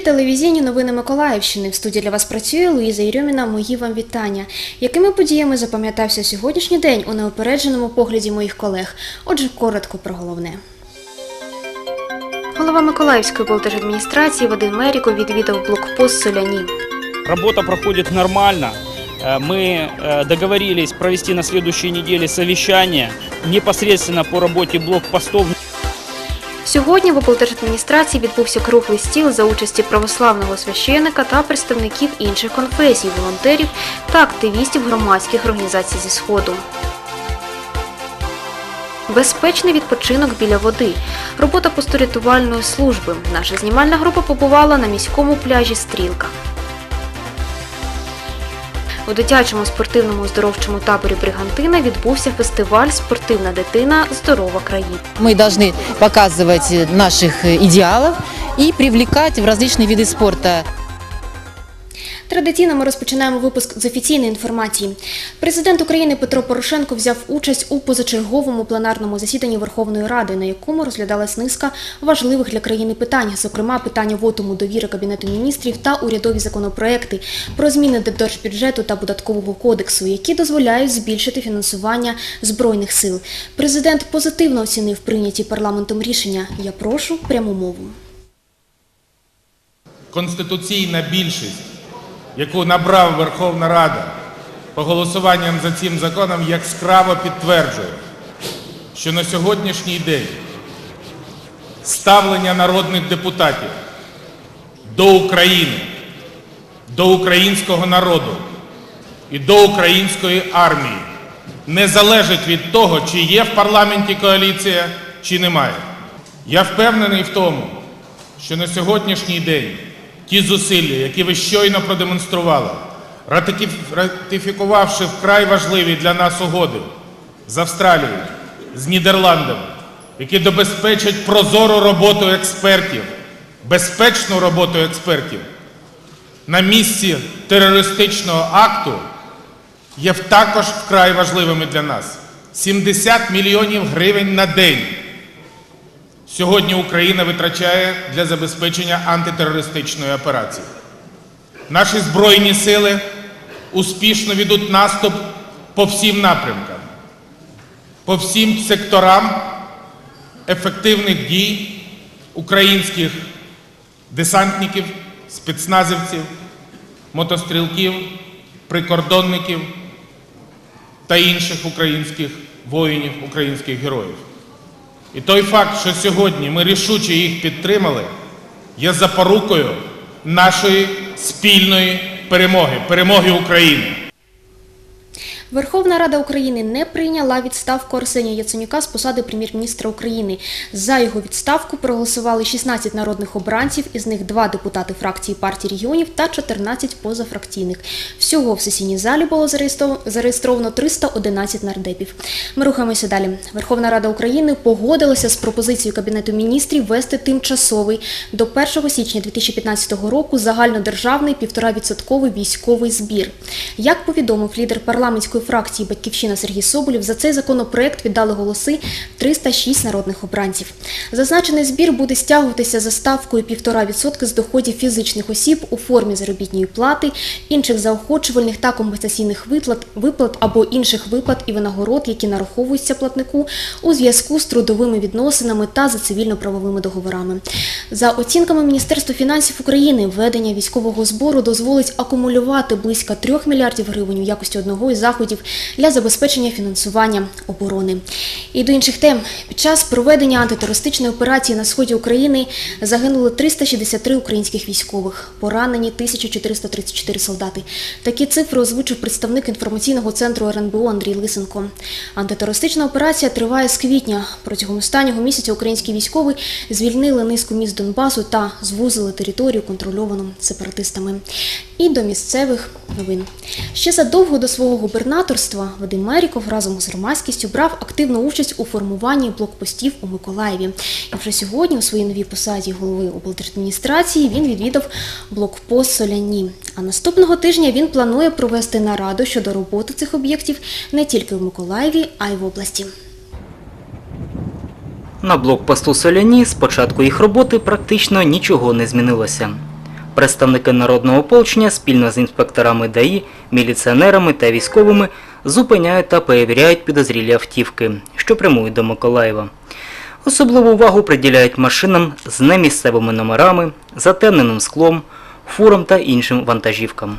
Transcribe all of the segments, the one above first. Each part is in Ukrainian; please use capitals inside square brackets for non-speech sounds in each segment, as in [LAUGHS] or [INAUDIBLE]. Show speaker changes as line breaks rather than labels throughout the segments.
телевізійні новини Миколаївщини. В студії для вас працює Луїза Єрьоміна. Мої вам вітання. Якими подіями запам'ятався сьогоднішній день у неопередженому погляді моїх колег? Отже, коротко про головне. Голова Миколаївської облдержадміністрації Вадим Меріко відвідав блокпост Соляні.
Работа проходит нормально. Э, Мы э, договорились провести на следующей неделе совещание непосредственно по работе блокпостов.
Сьогодні в облдержадміністрації відбувся круглий стіл за участі православного священика та представників інших конфесій, волонтерів та активістів громадських організацій зі Сходу. Безпечний відпочинок біля води. Робота постурятувальної служби. Наша знімальна група побувала на міському пляжі Стрілка. У дитячому спортивному оздоровчому таборі Бригантина відбувся фестиваль Спортивна дитина здорова країна.
Мы должны показывать наших идеалов и привлекать в различные виды спорта.
Традиційно ми розпочинаємо випуск з офіційної інформації. Президент України Петро Порошенко взяв участь у позачерговому пленарному засіданні Верховної Ради, на якому розглядалась низка важливих для країни питань, зокрема питання вотуму довіри Кабінету міністрів та урядові законопроекти про зміни до держбюджету та податкового кодексу, які дозволяють збільшити фінансування збройних сил. Президент позитивно оцінив прийняті парламентом рішення. Я прошу пряму мову.
конституційна більшість, яку набрав Верховна Рада по голосуванням за цим законом, яскраво підтверджує, що на сьогоднішній день ставлення народних депутатів до України, до українського народу і до української армії не залежить від того, чи є в парламенті коаліція, чи немає. Я впевнений в тому, що на сьогоднішній день ті зусилля, які ви щойно продемонстрували, ратифікувавши вкрай важливі для нас угоди з Австралією, з Нідерландами, які добезпечать прозору роботу експертів, безпечну роботу експертів на місці терористичного акту, є також вкрай важливими для нас. 70 мільйонів гривень на день сьогодні Україна витрачає для забезпечення антитерористичної операції. Наші Збройні сили успішно ведуть наступ по всім напрямкам, по всім секторам ефективних дій українських десантників, спецназівців, мотострілків, прикордонників та інших українських воїнів, українських героїв. І той факт, що сьогодні ми рішуче їх підтримали, є запорукою нашої спільної перемоги, перемоги України.
Верховна Рада України не прийняла відставку Арсенія Яценюка з посади прем'єр-міністра України. За його відставку проголосували 16 народних обранців, із них два депутати фракції партії регіонів та 14 позафракційних. Всього в сесійній залі було зареєстро- зареєстровано 311 нардепів. Ми рухаємося далі. Верховна Рада України погодилася з пропозицією Кабінету міністрів вести тимчасовий до 1 січня 2015 року загальнодержавний 1,5% військовий збір. Як повідомив лідер парламентської фракції Батьківщина Сергій Соболєв, за цей законопроект віддали голоси 306 народних обранців. Зазначений збір буде стягуватися за ставкою 1,5% з доходів фізичних осіб у формі заробітної плати, інших заохочувальних та компенсаційних виплат, виплат або інших виплат і винагород, які нараховуються платнику у зв'язку з трудовими відносинами та за цивільно-правовими договорами. За оцінками Міністерства фінансів України, введення військового збору дозволить акумулювати близько 3 мільярдів гривень у якості одного із заходів для забезпечення фінансування оборони. І до інших тем. Під час проведення антитерористичної операції на сході України загинули 363 українських військових, поранені 1434 солдати. Такі цифри озвучив представник інформаційного центру РНБО Андрій Лисенко. Антитерористична операція триває з квітня. Протягом останнього місяця українські військові звільнили низку міст Донбасу та звузили територію, контрольовану сепаратистами. І до місцевих новин. Ще задовго до свого губернаторства Вадим Меріков разом з громадськістю брав активну участь у формуванні блокпостів у Миколаєві. І вже сьогодні у своїй новій посаді голови облдержадміністрації він відвідав блокпост Соляні. А наступного тижня він планує провести нараду щодо роботи цих об'єктів не тільки в Миколаєві, а й в області.
На блокпосту Соляні з початку їх роботи практично нічого не змінилося. Представники народного ополчення спільно з інспекторами ДАІ, міліціонерами та військовими зупиняють та перевіряють підозрілі автівки, що прямують до Миколаєва. Особливу увагу приділяють машинам з немісцевими номерами, затемненим склом, фурам та іншим вантажівкам.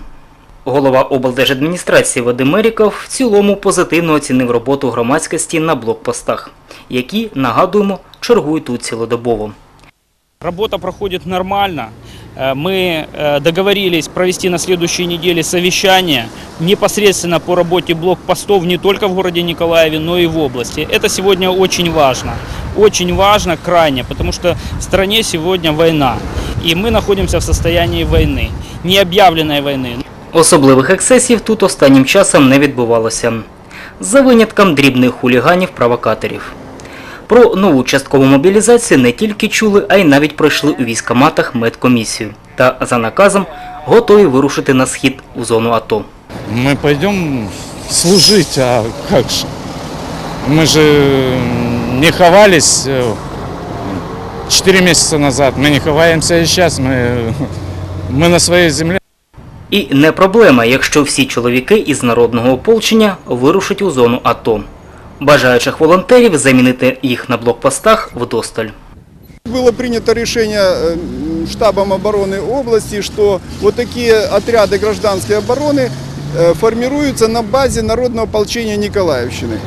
Голова облдержадміністрації Вадим Меріков в цілому позитивно оцінив роботу громадськості на блокпостах, які, нагадуємо, чергують тут цілодобово.
Работа проходит нормально. Э, Мы э, договорились провести на следующей неделе совещание непосредственно по работе блокпостов не только в городе Николаеве, но и в области. Это сегодня очень важно. Очень важно, крайне, потому что в стране сегодня война. И мы находимся в состоянии войны, необъявленной войны.
Особливих ексцесів тут останнім часом не відбувалося. За винятком дрібних хуліганів-провокаторів. Про нову часткову мобілізацію не тільки чули, а й навіть пройшли у військоматах медкомісію. Та за наказом готові вирушити на схід у зону АТО.
Мы пойдем служить, а как же? Мы же не ховались э, четыре месяца назад, мы не ховаемся и сейчас, мы, мы на своей земле.
І не проблема, якщо всі чоловіки із народного ополчення вирушать у зону АТО. Бажаючих волонтерів замінити їх на блокпостах вдосталь.
Было принято решение э, м, штабом обороны области, что вот такие отряды гражданской обороны э, формируются на базе народного ополчения Николаевщины.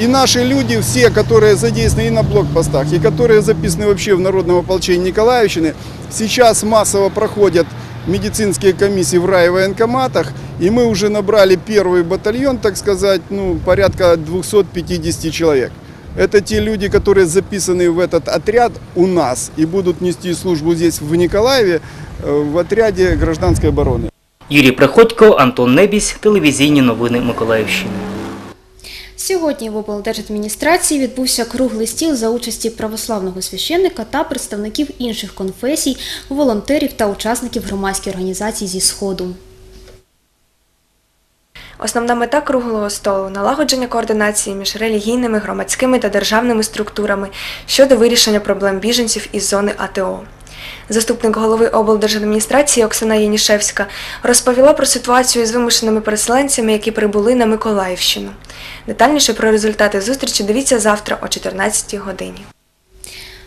И наши люди, все, которые задействованы и на блокпостах, и которые записаны вообще в народном ополчении Николаевщины, сейчас массово проходят медицинские комиссии в райвоенкоматах, и мы уже набрали первый батальон, так сказать, ну, порядка 250 человек. Это те люди, которые записаны в этот отряд у нас и будут нести службу здесь, в Николаеве, э, в отряде гражданской обороны.
Юрій Приходько, Антон Небісь, телевізійні новини Миколаївщини.
Сьогодні в облдержадміністрації відбувся круглий стіл за участі православного священника та представників інших конфесій, волонтерів та учасників громадських організацій зі Сходу.
Основна мета круглого столу налагодження координації між релігійними, громадськими та державними структурами щодо вирішення проблем біженців із зони АТО. Заступник голови облдержадміністрації Оксана Янішевська розповіла про ситуацію з вимушеними переселенцями, які прибули на Миколаївщину. Детальніше про результати зустрічі дивіться завтра о 14 годині.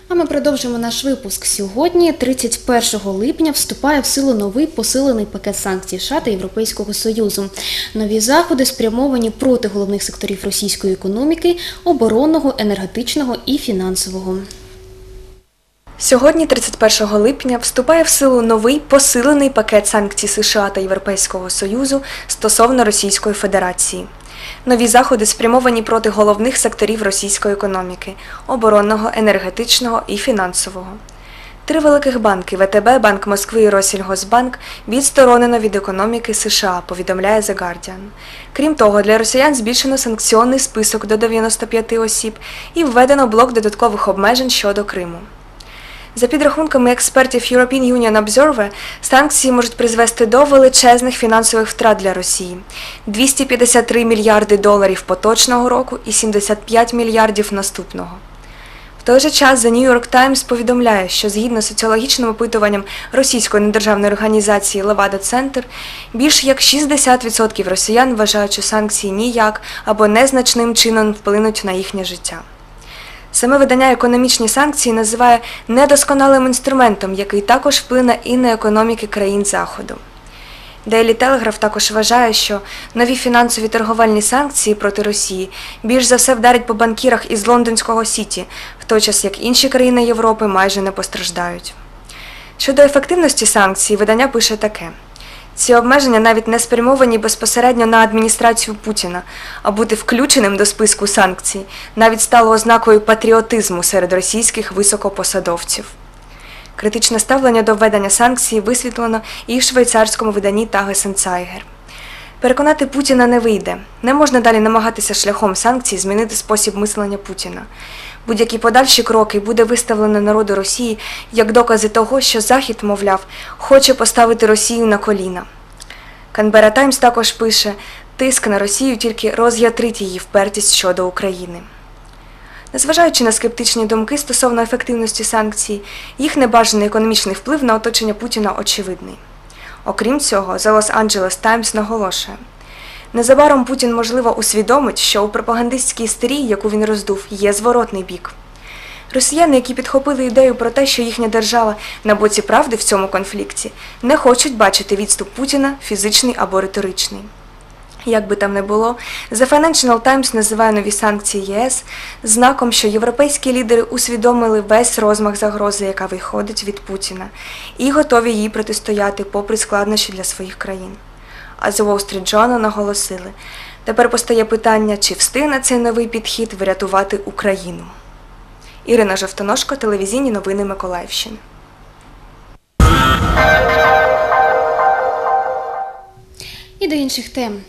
А ми продовжимо наш випуск. Сьогодні, 31 липня, вступає в силу новий посилений пакет санкцій США та Європейського Союзу. Нові заходи спрямовані проти головних секторів російської економіки, оборонного, енергетичного і фінансового.
Сьогодні, 31 липня, вступає в силу новий посилений пакет санкцій США та Європейського Союзу стосовно Російської Федерації. Нові заходи спрямовані проти головних секторів російської економіки оборонного, енергетичного і фінансового. Три великих банки ВТБ, Банк Москви і Россельгосбанк відсторонено від економіки США, повідомляє The Guardian. Крім того, для росіян збільшено санкціонний список до 95 осіб і введено блок додаткових обмежень щодо Криму. За підрахунками експертів European Union Observer, санкції можуть призвести до величезних фінансових втрат для Росії: 253 мільярди доларів поточного року і 75 мільярдів наступного. В той же час The New York Times повідомляє, що згідно з соціологічним опитуванням російської недержавної організації Левада Центр, більш як 60% росіян вважають, що санкції ніяк або незначним чином вплинуть на їхнє життя. Саме видання економічні санкції називає недосконалим інструментом, який також вплине і на економіки країн Заходу. Daily Telegraph також вважає, що нові фінансові торговельні санкції проти Росії більш за все вдарять по банкірах із лондонського Сіті, в той час як інші країни Європи майже не постраждають. Щодо ефективності санкцій, видання пише таке. Ці обмеження навіть не спрямовані безпосередньо на адміністрацію Путіна, а бути включеним до списку санкцій навіть стало ознакою патріотизму серед російських високопосадовців. Критичне ставлення до введення санкцій висвітлено і в швейцарському виданні Тагесенцайгер. Переконати Путіна не вийде. Не можна далі намагатися шляхом санкцій змінити спосіб мислення Путіна. Будь-які подальші кроки буде виставлено народу Росії як докази того, що Захід, мовляв, хоче поставити Росію на коліна. Канбера Таймс також пише: тиск на Росію тільки роз'ятрить її впертість щодо України. Незважаючи на скептичні думки стосовно ефективності санкцій, їх небажаний економічний вплив на оточення Путіна очевидний. Окрім цього, The Los Angeles Times наголошує, незабаром Путін, можливо, усвідомить, що у пропагандистській істерії, яку він роздув, є зворотний бік. Росіяни, які підхопили ідею про те, що їхня держава на боці правди в цьому конфлікті, не хочуть бачити відступ Путіна фізичний або риторичний. Як би там не було, The Financial Times називає нові санкції ЄС знаком, що європейські лідери усвідомили весь розмах загрози, яка виходить від Путіна, і готові їй протистояти попри складнощі для своїх країн. А The Wall Street Journal наголосили, тепер постає питання, чи встигне цей новий підхід врятувати Україну. Ірина Жовтоножко, телевізійні новини Миколаївщини.
І до інших тем.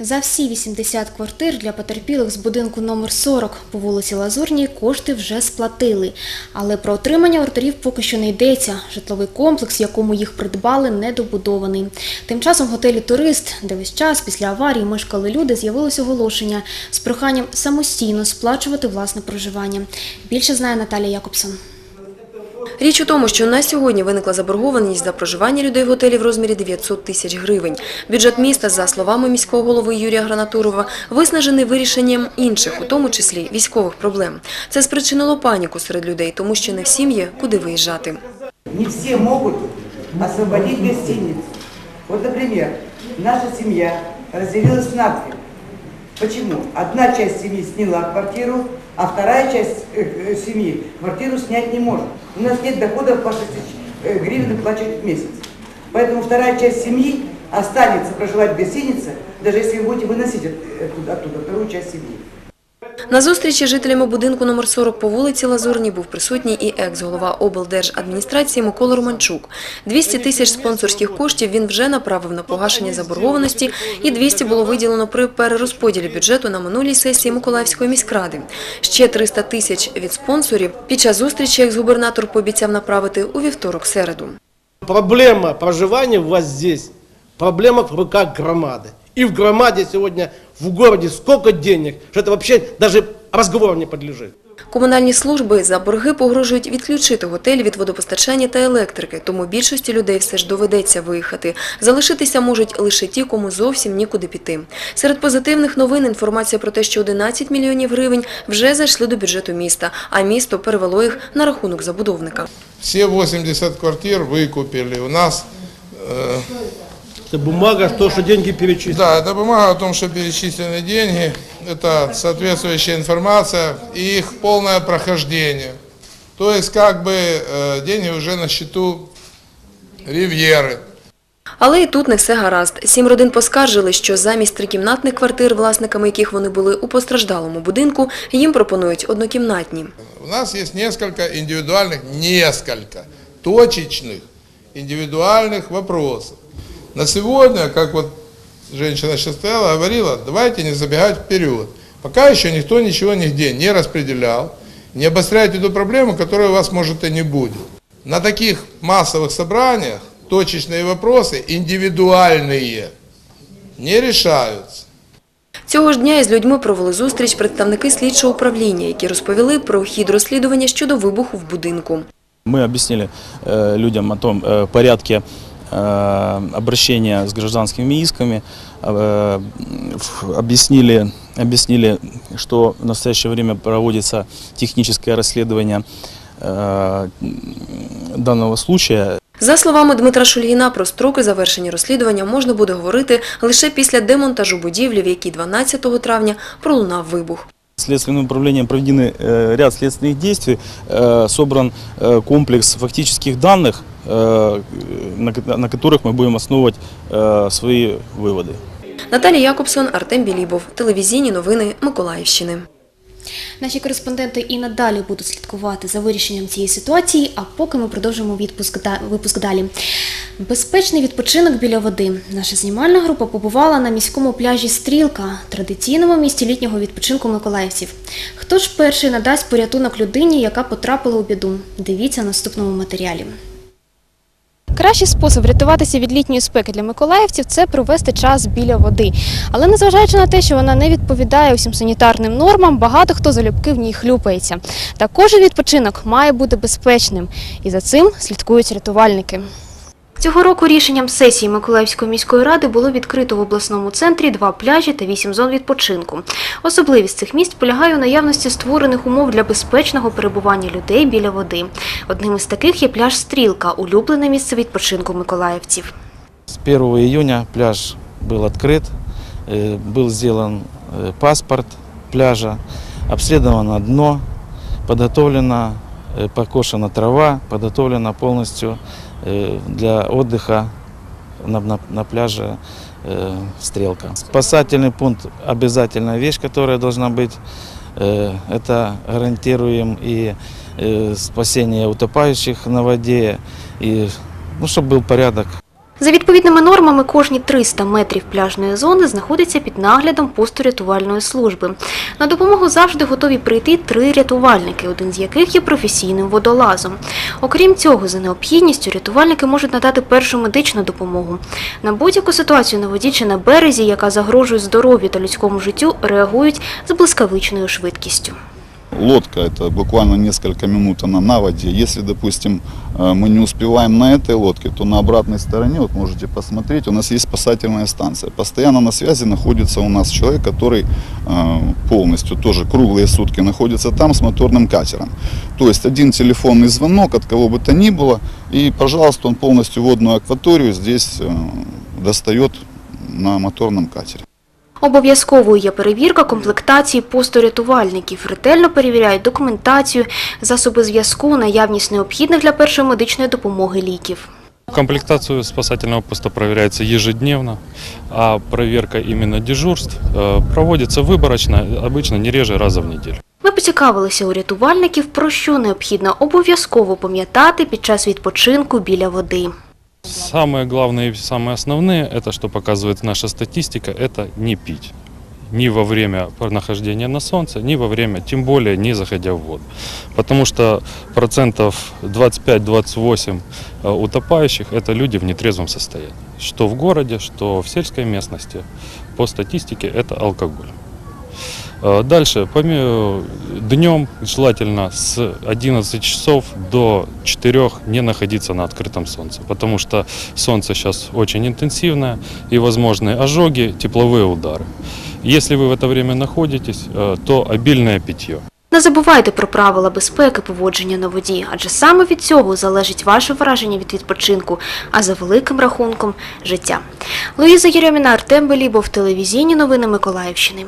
За всі 80 квартир для потерпілих з будинку номер 40 по вулиці Лазурній кошти вже сплатили. Але про отримання ордерів поки що не йдеться. Житловий комплекс, якому їх придбали, недобудований. Тим часом в готелі Турист, де весь час після аварії мешкали люди, з'явилось оголошення з проханням самостійно сплачувати власне проживання. Більше знає Наталія Якобсон.
Річ у тому, що на сьогодні виникла заборгованість за проживання людей в готелі в розмірі 900 тисяч гривень. Бюджет міста, за словами міського голови Юрія Гранатурова, виснажений вирішенням інших, у тому числі військових проблем. Це спричинило паніку серед людей, тому що не всім є куди виїжджати.
Не все могут освободить гостиниц. Вот, например, наша семья разделилась на две. Почему? Одна часть семьи сняла квартиру, а вторая часть э, э, семьи квартиру снять не может. У нас нет доходов по 6 тысяч э, гривен выплачивать в месяц. Поэтому вторая часть семьи останется проживать в гостинице, даже если вы будете выносить от- оттуда, оттуда вторую часть семьи.
На зустрічі жителями будинку номер 40 по вулиці Лазурній був присутній і екс-голова облдержадміністрації Микола Романчук. 200 тисяч спонсорських коштів він вже направив на погашення заборгованості, і 200 було виділено при перерозподілі бюджету на минулій сесії Миколаївської міськради. Ще 300 тисяч від спонсорів під час зустрічі екс-губернатор пообіцяв направити у вівторок-середу.
Проблема проживания у вас здесь, проблема в руках громады. И в громаде сегодня в городе сколько денег, что это вообще даже разговору не подлежит.
Комунальні служби за борги погрожують відключити готель від водопостачання та електрики, тому більшості людей все ж доведеться виїхати. Залишитися можуть лише ті, кому зовсім нікуди піти. Серед позитивних новин інформація про те, що 11 мільйонів гривень вже зайшли до бюджету міста, а місто перевело їх на рахунок забудовника.
Все 80 квартир выкупили. У нас, э,
Это бумага, то, что деньги перечислены.
да, это бумага о том, что перечислены деньги, это соответствующая информация и их полное прохождение. То есть, как бы, э, деньги уже на счету Ривьеры.
Але і тут не все гаразд. Сім родин поскаржили, що замість трикімнатних квартир, власниками яких вони були у постраждалому будинку, їм пропонують однокімнатні.
У нас есть несколько индивидуальных, несколько точечных индивидуальных вопросов. На сегодня, как вот женщина сейчас стояла, говорила, давайте не забегать вперед. Пока еще никто ничего нигде не распределял. Не обостряйте эту проблему, которая у вас может и не будет. На таких массовых собраниях точечные вопросы, индивидуальные, не решаются.
Цього ж дня із людьми провели зустріч представники слідчого управління, які розповіли про хід розслідування щодо вибуху в будинку.
Мы объяснили э, людям о том э, порядке э, обращения с гражданскими исками, э, в- объяснили, объяснили, что в настоящее время проводится техническое расследование э, данного случая.
За словами Дмитра Шульгіна, про строки завершення розслідування можна буде говорити лише після демонтажу будівлі, в якій 12 травня пролунав вибух.
Следственным управлением проведены э, ряд следственных действий, э, собран э, комплекс фактических данных, э, на, ко- на которых мы будем основывать э, свои выводы.
Наталія Якобсон, Артем Білібов. Телевізійні новини Миколаївщини.
Наші кореспонденти і надалі будуть слідкувати за вирішенням цієї ситуації, а поки ми продовжимо відпуск да- випуск далі. Безпечний відпочинок біля води. Наша знімальна група побувала на міському пляжі Стрілка, традиційному місті літнього відпочинку миколаївців. Хто ж перший надасть порятунок людині, яка потрапила у біду? Дивіться в наступному матеріалі. Кращий спосіб врятуватися від літньої спеки для миколаївців це провести час біля води. Але незважаючи на те, що вона не відповідає усім санітарним нормам, багато хто залюбки в ній хлюпається. Та кожен відпочинок має бути безпечним, і за цим слідкують рятувальники. Цього року рішенням сесії Миколаївської міської ради було відкрито в обласному центрі два пляжі та вісім зон відпочинку. Особливість цих місць полягає у наявності створених умов для безпечного перебування людей біля води. Одним із таких є пляж Стрілка, улюблене місце відпочинку миколаївців.
С 1 июня пляж был открыт, э, был сделан э, паспорт пляжа, обследовано дно, подготовлена, э, покошена трава, подготовлена полностью э, для отдыха на, на- на пляже э, Стрелка. Спасательный пункт – обязательная вещь, которая должна быть. Э, Это гарантируем и э, спасение утопающих на воде, и ну, чтобы был порядок
За відповідними нормами, кожні 300 метрів пляжної зони знаходиться під наглядом посту рятувальної служби. На допомогу завжди готові прийти три рятувальники, один з яких є професійним водолазом. Окрім цього, за необхідністю рятувальники можуть надати першу медичну допомогу. На будь-яку ситуацію на воді чи на березі, яка загрожує здоров'ю та людському життю, реагують з блискавичною швидкістю.
Лодка – это буквально несколько минут она на воде. Если, допустим, э, мы не успеваем на этой лодке, то на обратной стороне, вот можете посмотреть, у нас есть спасательная станция. Постоянно на связи находится у нас человек, который э, полностью, тоже круглые сутки находится там с моторным катером. То есть один телефонный звонок от кого бы то ни было, и, пожалуйста, он полностью водную акваторию здесь э, достает на моторном катере.
Обов'язковою є перевірка комплектації посту рятувальників. Ретельно перевіряють документацію, засоби зв'язку, наявність необхідних для першої медичної допомоги ліків.
Комплектацию спасательного поста проверяется ежедневно, а проверка именно дежурств э, проводится выборочно, обычно не реже раза в неделю.
Ми поцікавилися у рятувальників, про що необхідно обов'язково пам'ятати під час відпочинку біля води.
Самое главное и самое основное, это что показывает наша статистика, это не пить. Ни во время нахождения на солнце, ни во время, тем более не заходя в воду. Потому что процентов 25-28 э, утопающих это люди в нетрезвом состоянии. Что в городе, что в сельской местности. По статистике это алкоголь. Э, Дальше, помимо днем желательно с 11 часов до 4 не находиться на открытом солнце, потому что солнце сейчас очень интенсивное и возможны ожоги, тепловые удары. Если вы в это время находитесь, э, то обильное питье.
Не забувайте про правила безпеки поводження на воді, адже саме від цього залежить ваше враження від відпочинку, а за великим рахунком життя. Луїза Єрьоміна, Артем Белібов, телевізійні новини Миколаївщини.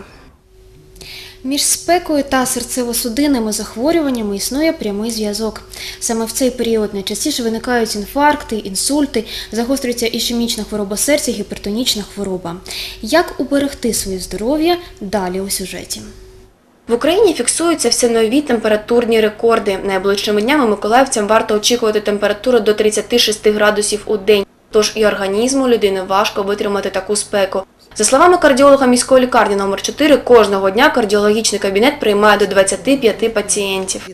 Між спекою та серцево-судинними захворюваннями існує прямий зв'язок. Саме в цей період найчастіше виникають інфаркти, інсульти, загострюється ішемічна хвороба серця, гіпертонічна хвороба. Як уберегти своє здоров'я далі у сюжеті?
В Україні фіксуються все нові температурні рекорди. Найближчими днями миколаївцям варто очікувати температуру до 36 градусів у день. Тож і організму людини важко витримати таку спеку. За словами кардіолога міської лікарні номер 4 кожного дня кардіологічний кабінет приймає до 25 пацієнтів.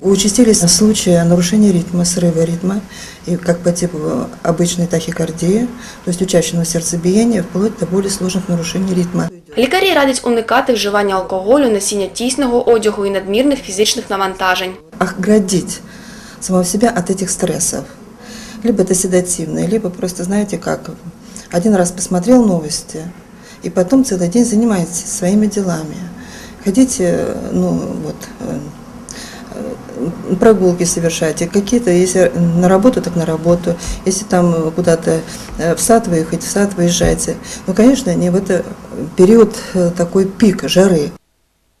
Участились случаи нарушения ритма, срыва ритма, и как по типу обычной тахикардии, то есть учащенного сердцебиения, вплоть до более сложных нарушений ритма.
Лікарі радять уникати вживання алкоголю, носіння тісного одягу і надмірних фізичних навантажень.
Оградить самого себя от этих стрессов. Либо это седативное, либо просто, знаете как, один раз посмотрел новости, и потом целый день занимаетесь своими делами. Хотите, ну вот, э, э, прогулки совершайте, какие-то, если на работу, так на работу, если там куда-то э, в сад выехать, в сад выезжайте. Ну, конечно, не в это период э, такой пик жары.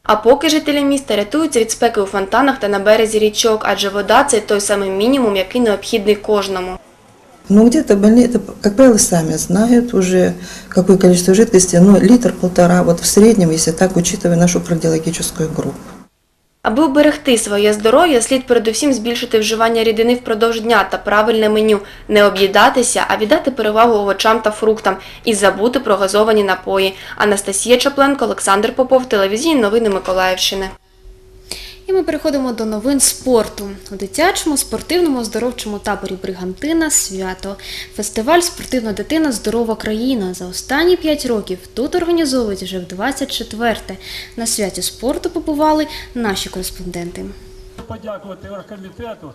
А поки жителі міста рятуються від спеки у фонтанах та на березі річок, адже вода це той самий мінімум, який необхідний кожному.
Ну, где-то больные, это, как правило, сами знают уже, какое количество жидкости, ну, литр-полтора, вот в среднем, если так, учитывая нашу кардиологическую группу.
Аби уберегти своє здоров'я, слід передусім збільшити вживання рідини впродовж дня та правильне меню, не об'їдатися, а віддати перевагу овочам та фруктам і забути про газовані напої. Анастасія Чапленко, Олександр Попов, телевізійні новини Миколаївщини.
І ми переходимо до новин спорту. У дитячому спортивному оздоровчому таборі Бригантина свято. Фестиваль Спортивна дитина Здорова країна. За останні 5 років тут організовують вже в 24-те. На святі спорту побували наші кореспонденти.
подякувати оргкомітету.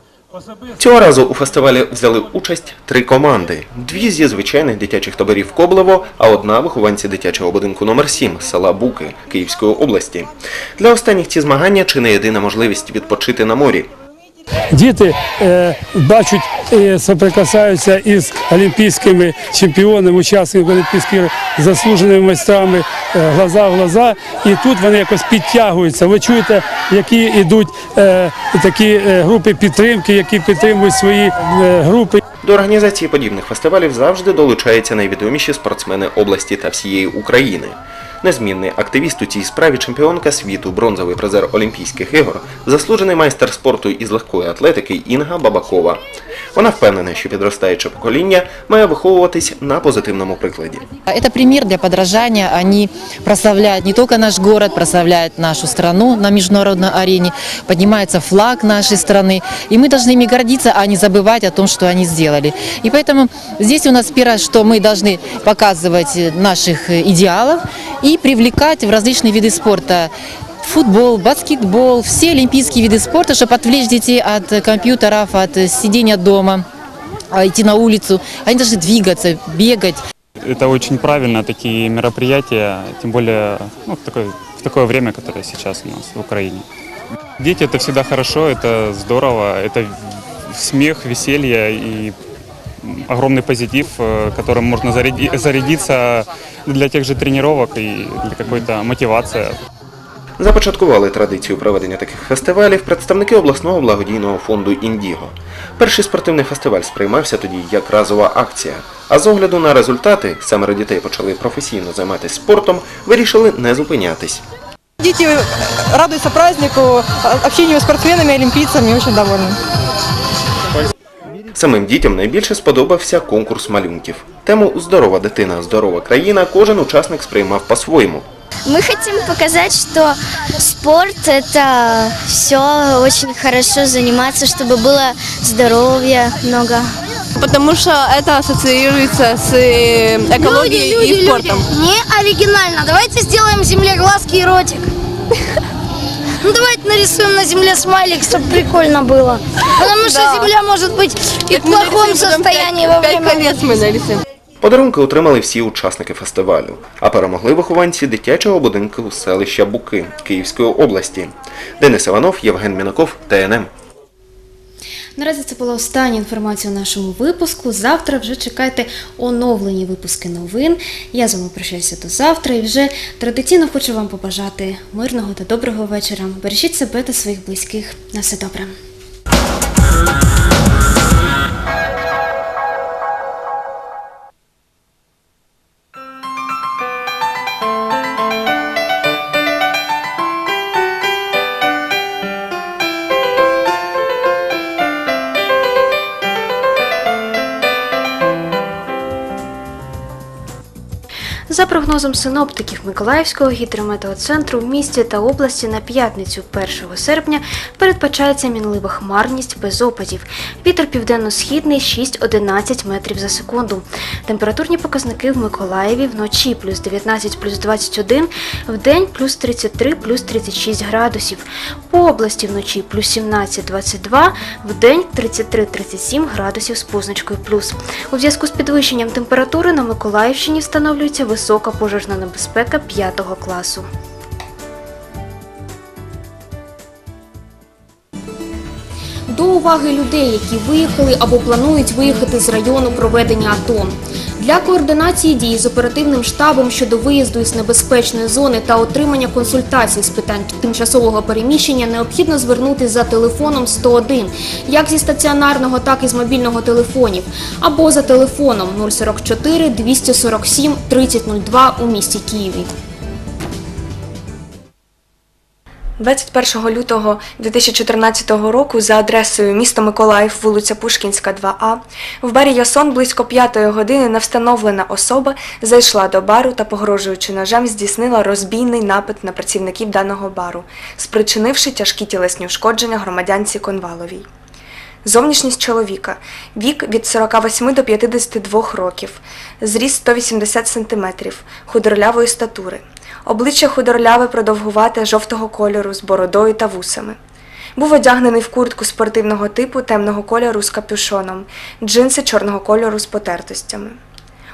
Цього разу у фестивалі взяли участь три команди: дві зі звичайних дитячих таборів Коблево, а одна вихованці дитячого будинку номер 7 села Буки Київської області. Для останніх ці змагання чи не єдина можливість відпочити на морі.
Діти е, бачать, е, соприкасаються із олімпійськими чемпіонами, учасниками олімпійських заслуженими майстрами е, глаза в глаза. І тут вони якось підтягуються. Ви чуєте, які йдуть е, такі е, групи підтримки, які підтримують свої е, групи.
До організації подібних фестивалів завжди долучаються найвідоміші спортсмени області та всієї України Незмінний активіст у цій справі чемпіонка світу, бронзовий призер Олімпійських ігор, заслужений майстер спорту із легкої атлетики Інга Бабакова. Вона впевнена, що підростаюче покоління має виховуватись на позитивному прикладі.
Это пример для подражания. Они прославляют не только наш город, прославляют нашу страну на международной арене, поднимается флаг нашей страны. И мы должны ими гордиться, а не забывать о том, что они сделали. И поэтому здесь у нас первое, что мы должны показывать э, наших э, идеалов и привлекать в различные виды спорта футбол, баскетбол, все олимпийские виды спорта, чтобы отвлечь детей от компьютеров, от сидения дома, а идти на улицу. Они должны двигаться, бегать.
Это очень правильно, такие мероприятия, тем более ну, в, такое, в такое время, которое сейчас у нас в Украине. Дети это всегда хорошо, это здорово, это смех, веселье и огромный позитив, э, которым можно заряди- зарядиться для тех же тренировок и для какой-то мотивации.
Започаткували традицію проведення таких фестивалів представники обласного благодійного фонду Індіго. Перший спортивний фестиваль сприймався тоді як разова акція. А з огляду на результати семеро дітей почали професійно займатися спортом, вирішили не зупинятись.
Дети э, радуются празднику, э, общению с спортсменами, олимпийцами, очень довольны.
Самим дітям найбільше сподобався конкурс малюнків. Тему Здорова дитина, здорова країна кожен учасник сприймав по-своєму.
Мы хотим показать, что спорт это все очень хорошо заниматься, чтобы было здоровья много.
Потому что это ассоциируется с э, экологией
Люди, люди,
и спортом.
люди. Не оригинально. Давайте сделаем земле глазки и ротик. [LAUGHS] Ну давайте нарисуем на земле смайлик, чтобы прикольно было. Потому что
Да.
земля может быть и в
мы
плохом
нарисуем потом
состоянии
пять-
во
пять
время
колец мы нарисуем.
Подарунки отримали всі учасники фестивалю, а перемогли вихованці дитячого будинку селища Буки Київської області. Денис Іванов, Євген Мінаков, ТНМ.
Наразі це була остання інформація у нашому випуску. Завтра вже чекайте оновлені випуски новин. Я з вами прощаюся до завтра і вже традиційно хочу вам побажати мирного та доброго вечора. Бережіть себе та своїх близьких. На все добре. Прогнозом синоптиків Миколаївського гідрометеоцентру в місті та області на п'ятницю 1 серпня передбачається мінлива хмарність без опадів. Вітер південно-східний 6-11 метрів за секунду. Температурні показники в Миколаєві вночі плюс 19 плюс 21, в день плюс 33 плюс 36 градусів. По області вночі плюс 17-22, в день 33-37 градусів з позначкою плюс. У зв'язку з підвищенням температури на Миколаївщині встановлюється висока пожежна небезпека 5 класу. До уваги людей, які виїхали або планують виїхати з району проведення АТО. Для координації дій з оперативним штабом щодо виїзду із небезпечної зони та отримання консультацій з питань тимчасового переміщення необхідно звернутися за телефоном 101, як зі стаціонарного, так і з мобільного телефонів, або за телефоном 044 247 3002 у місті Києві.
21 лютого 2014 року за адресою місто Миколаїв, вулиця Пушкінська, 2А, в барі Ясон близько 5 години невстановлена особа зайшла до бару та, погрожуючи ножем, здійснила розбійний напад на працівників даного бару, спричинивши тяжкі тілесні ушкодження громадянці Конваловій. Зовнішність чоловіка. Вік від 48 до 52 років. Зріст 180 см. Худорлявої статури. Обличчя худорляве продовгувате жовтого кольору з бородою та вусами. Був одягнений в куртку спортивного типу темного кольору з капюшоном, джинси чорного кольору з потертостями.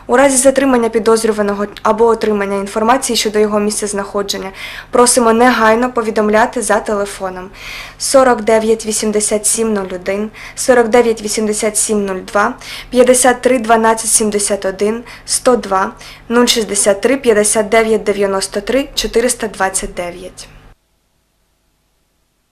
У разі затримання підозрюваного або отримання інформації щодо його місцезнаходження просимо негайно повідомляти за телефоном 49 87 01, 49 87 02, 53 12 71, 102, 063 59 93 429.